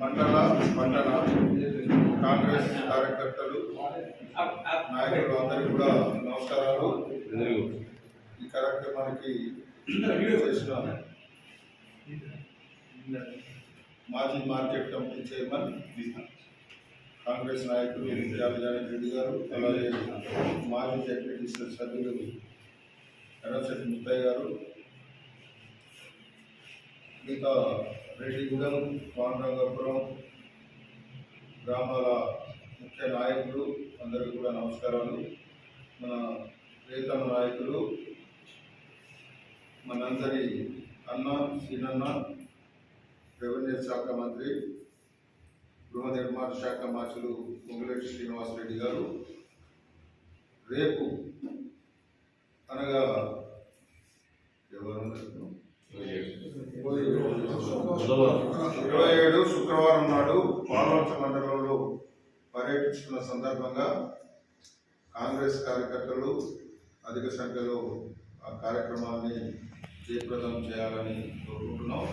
మండల మండల కాంగ్రెస్ కార్యకర్తలు నాయకులు అందరికీ కూడా నమస్కారాలు. ఈ కార్యక్రమానికి చేసిన మాజీ మార్కెట్ కమిటీ చైర్మన్ కాంగ్రెస్ నాయకులు రాజారెడ్డి రెడ్డి గారు అలాగే మాజీ జడ్పీటీసీ సభ్యులు ఎర్రశెట్టి ముత్తయ్య గారు ఇంకా రెడ్డిగూడెం పాండ్రంగపురం గ్రామాల ముఖ్య నాయకులు అందరికీ కూడా నమస్కారాలు. మన ప్రియతమ నాయకులు మనందరి అన్న సీనన్న రెవెన్యూ శాఖ మంత్రి గృహ నిర్మాణ శాఖ మంత్రులు పొంగులేటి శ్రీనివాసరెడ్డి గారు. రేపు అనగా ఎవరు ఇరవై ఏడు శుక్రవారం నాడు పాల్వంచ మండలంలో పర్యటించుకున్న సందర్భంగా కాంగ్రెస్ కార్యకర్తలు అధిక సంఖ్యలో ఆ కార్యక్రమాన్ని జయప్రదం చేయాలని కోరుకుంటున్నాం.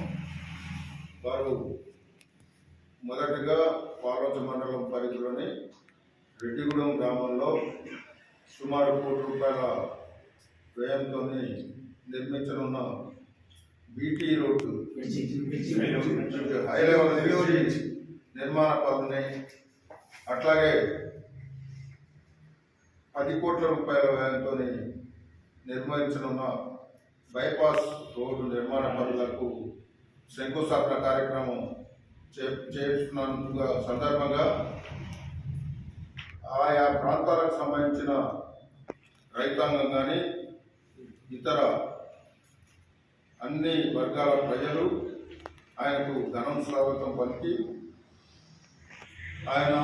వారు మొదటగా పాల్వంచ మండలం పరిధిలోని రెడ్డిగూడెం గ్రామంలో సుమారు కోటి రూపాయల వ్యయంతో నిర్మించనున్న BT road. High level bridge నిర్మాణ పనులని అట్లాగే పది కోట్ల రూపాయల వ్యయంతో నిర్వహించనున్న బైపాస్ రోడ్డు నిర్మాణ పనులకు శంకుస్థాపన కార్యక్రమం చే చేస్తున్న సందర్భంగా ఆయా ప్రాంతాలకు సంబంధించిన రైతాంగం కానీ ఇతర అన్ని వర్గాల ప్రజలు ఆయనకు ఘనం స్వాగతం పలికి ఆయన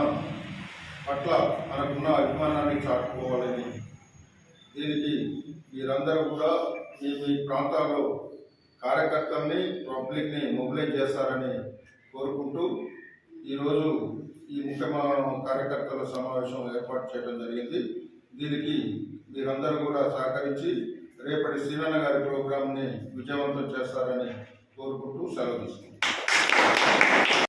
పట్ల మనకున్న అభిమానాన్ని చాటుకోవాలని దీనికి మీరందరూ కూడా మీ మీ ప్రాంతాల్లో కార్యకర్తల్ని పబ్లిక్ని మొబిలైజ్ చేస్తారని కోరుకుంటూ ఈరోజు ఈ ముఖ్యమైన కార్యకర్తల సమావేశం ఏర్పాటు చేయడం జరిగింది. దీనికి మీరందరూ కూడా సహకరించి రేపటి శ్రీరణ గారి ప్రోగ్రాంని విజయవంతం చేస్తారని కోరుకుంటూ సెలవు తీసుకుంటాం